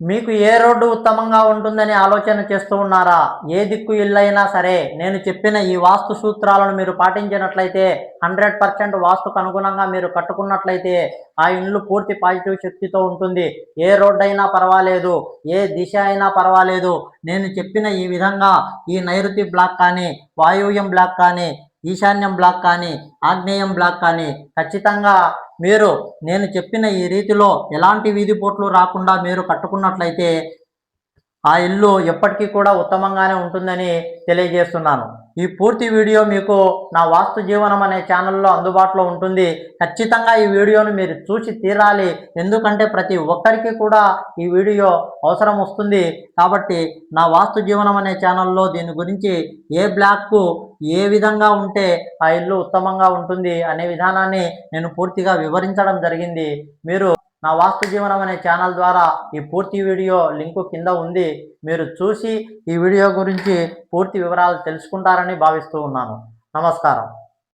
మీకు ఏ రోడ్డు ఉత్తమంగా ఉంటుందని ఆలోచన చేస్తూ ఉన్నారా? ఏ దిక్కు ఇల్లైనా సరే నేను చెప్పిన ఈ వాస్తు సూత్రాలను మీరు పాటించినట్లయితే హండ్రెడ్ పర్సెంట్ వాస్తుకు అనుగుణంగా మీరు కట్టుకున్నట్లయితే ఆ ఇల్లు పూర్తి పాజిటివ్ శక్తితో ఉంటుంది. ఏ రోడ్డు అయినా పర్వాలేదు ఏ దిశ అయినా పర్వాలేదు. నేను చెప్పిన ఈ విధంగా ఈ నైరుతి బ్లాక్ కానీ వాయువ్యం బ్లాక్ కానీ ఈశాన్యం బ్లాక్ కానీ ఆగ్నేయం బ్లాక్ కానీ ఖచ్చితంగా మీరు నేను చెప్పిన ఈ రీతిలో ఎలాంటి వీధి పోట్లు రాకుండా మీరు కట్టుకున్నట్లయితే ఆ ఇల్లు ఎప్పటికీ కూడా ఉత్తమంగానే ఉంటుందని తెలియజేస్తున్నాను. ఈ పూర్తి వీడియో మీకు నా వాస్తు జీవనం అనే ఛానల్లో అందుబాటులో ఉంటుంది. ఖచ్చితంగా ఈ వీడియోను మీరు చూసి తీరాలి. ఎందుకంటే ప్రతి ఒక్కరికి కూడా ఈ వీడియో అవసరం వస్తుంది. కాబట్టి నా వాస్తు జీవనం అనే ఛానల్లో దీని గురించి ఏ బ్లాక్కు ఏ విధంగా ఉంటే ఆ ఇల్లు ఉత్తమంగా ఉంటుంది అనే విధానాన్ని నేను పూర్తిగా వివరించడం జరిగింది. మీరు నా వాస్తు జీవనం అనే ఛానల్ ద్వారా ఈ పూర్తి వీడియో లింకు కింద ఉంది. మీరు చూసి ఈ వీడియో గురించి పూర్తి వివరాలు తెలుసుకుంటారని భావిస్తూ ఉన్నాను. నమస్కారం.